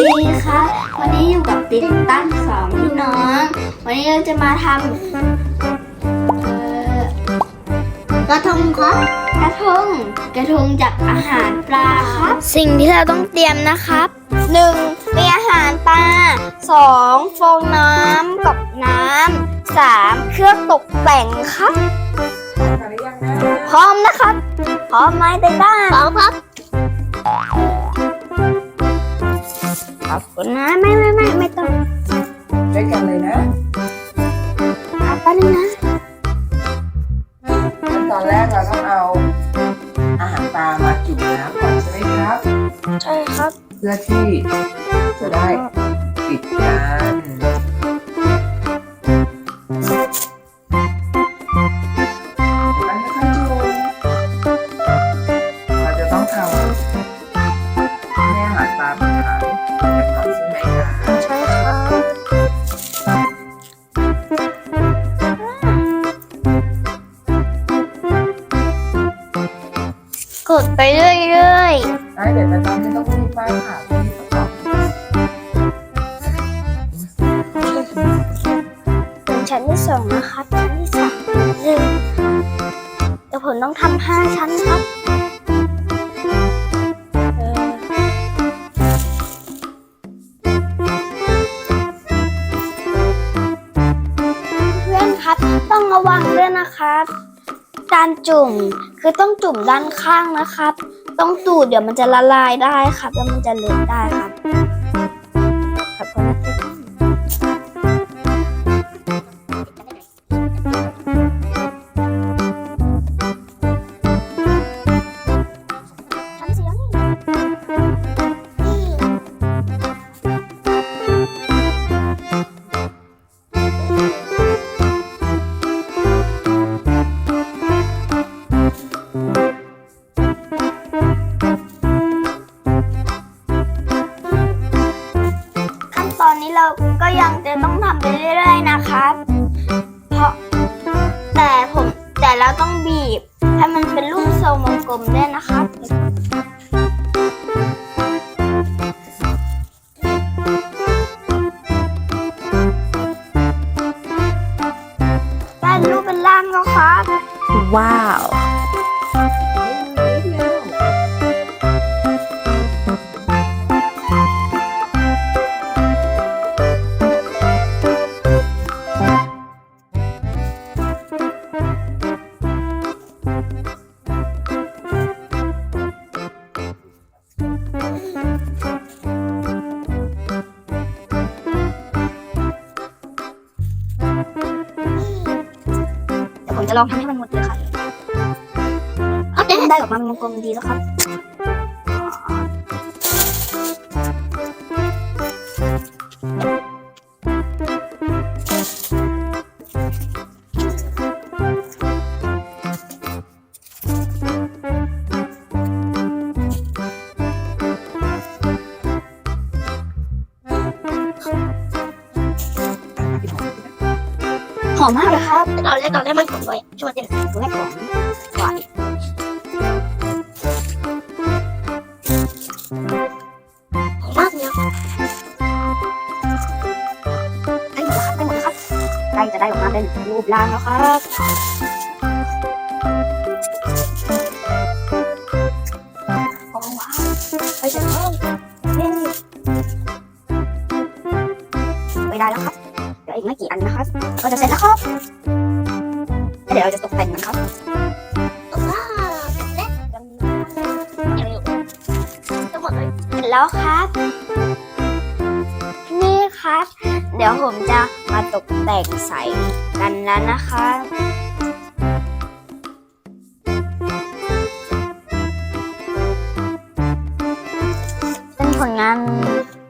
ดีค่ะวันนี้อยู่กับติดตั้งสองพี่น้อง วันนี้เราจะมาทำเอ่อกระทงครับกระทงกระทงจากอาหารปลาครับ สิ่งที่เราต้องเตรียมนะครับ 1. มีอาหารปลา 2. ฟองน้ำกับน้ำ 3. เครื่องตกแต่งครับมาหรือยังนะพร้อมนะครับ พร้อมไหมเต้ต้าพร้อมครับ คุณนะไม่ไม่ไม่ไม่ต้องด้วยกันเลยนะเอาแป๊บนึงนะขั้นตอนแรกเราต้องเอาอาหารปลามาจุ่มน้ำก่อนใช่ไหมครับ ใช่ครับ เพื่อที่จะได้ติดกันมัน กดไปเรื่อยได้เดี๋ยวจะต้องไม่ต้องรีบป้ายค่ะรีบก่อนๆถึงชั้นที่สองนะครับชั้นที่สามหนึ่งเดี๋ยวผมต้องทำห้าชั้นครับเออเพื่อนครับ ต้องระวังด้วยนะครับ การจุ่มคือต้องจุ่มด้านข้างนะครับ ต้องตูดเดี๋ยวมันจะละลายได้ครับ แล้วมันจะเละได้ครับ ยังจะต้องทำไปเรื่อยๆนะครับเพราะแต่ผมแต่เราต้องบีบให้มันเป็นรูปทรงวงกลมด้วยนะครับได้รูปเป็นร่างแล้วครับ ว้าว จะลองทำให้มันหมดเลยค่ะเอาได้ได้ออกมาเป็นวงกลมดีแล้วครับ หอมมากเลยครับเราเล่นเราเล่นมันผมด้วยช่วยเด็กตัวแรกของหวานหอมมากเลยครับได้หมดแล้วครับได้หมดแล้วครับใกล้จะได้ออกมาเป็นรูปร่างแล้วครับ แล้วครับ นี่ครับ เดี๋ยวผมจะมาตกแต่งใส่กันแล้วนะคะเป็นผลงาน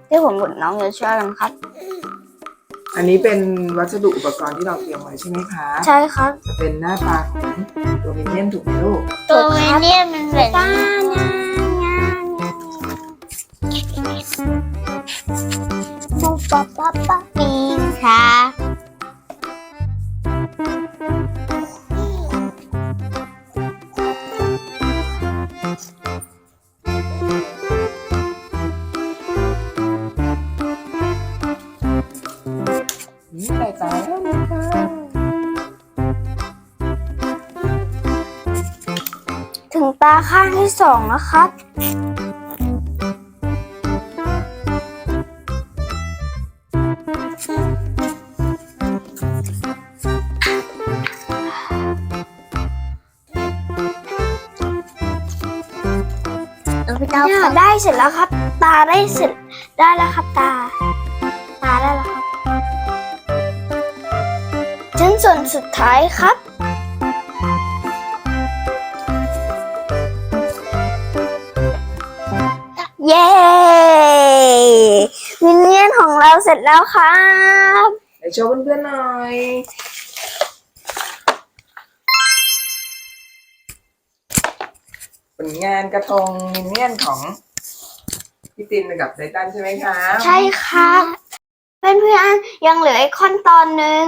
ที่ผมกับน้องจะช่วยกันครับ อันนี้เป็นวัสดุอุปกรณ์ที่เราเตรียมไว้ใช่ไหมคะ ใช่ครับจะเป็นหน้าตาของตัวมินเนี่ยนถูกไหมลูก ตัวนี้มันเป็น ป้านงานงาน ปุ๊บปั๊บป๊บปิงค่ะนี่ไปจ้าแล้ถึงตาข้างที่สองนะครับ เนี่ยได้เสร็จแล้วครับ ตาได้เสร็จได้แล้วครับตา ตาได้แล้วครับชิ้นส่วนสุดท้ายครับเย้ มินเนี่ยนของเราเสร็จแล้วครับไหนโชว์เพื่อนๆหน่อย ผลงานกระทงมินเนี่ยนของพี่ตินกับไททันใช่ไหมคะใช่ครับเพื่อนๆยังเหลืออีกขั้นตอนหนึ่ง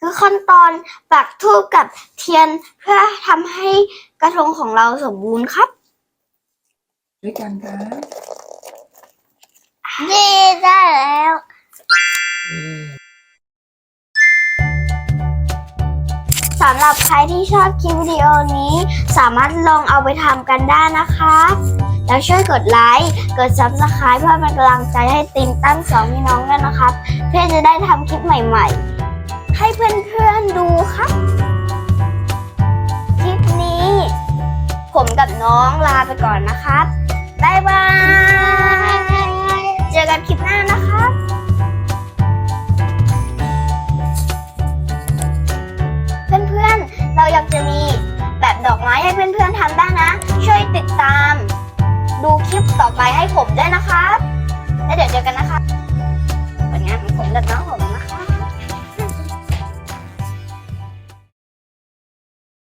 คือขั้นตอนปักทูบกับเทียนเพื่อทำให้กระทงของเราสมบูรณ์ครับ ด้วยกันคะเย้ได้แล้ว สำหรับใครที่ชอบคลิปวิดีโอนี้ สามารถลองเอาไปทำกันได้นะคะ แล้วช่วยกดไลค์ กด subscribe เพื่อเป็นกำลังใจให้ตินตั้งสองพี่น้องด้วยนะครับ เพื่อจะได้ทำคลิปใหม่ๆ ให้เพื่อนๆดูครับคลิปนี้ ผมกับน้องลาไปก่อนนะครับ บ๊ายบาย จอกันคลิปหน้านะคะเพื่อนๆ เราอยากจะมีแบบดอกไม้ให้เพื่อนๆทำได้นะ ช่วยติดตาม ดูคลิปต่อไปให้ผมด้วยนะครับแล้วเดี๋ยวเจอกันนะคะผลงานของผมแล้วน้องผม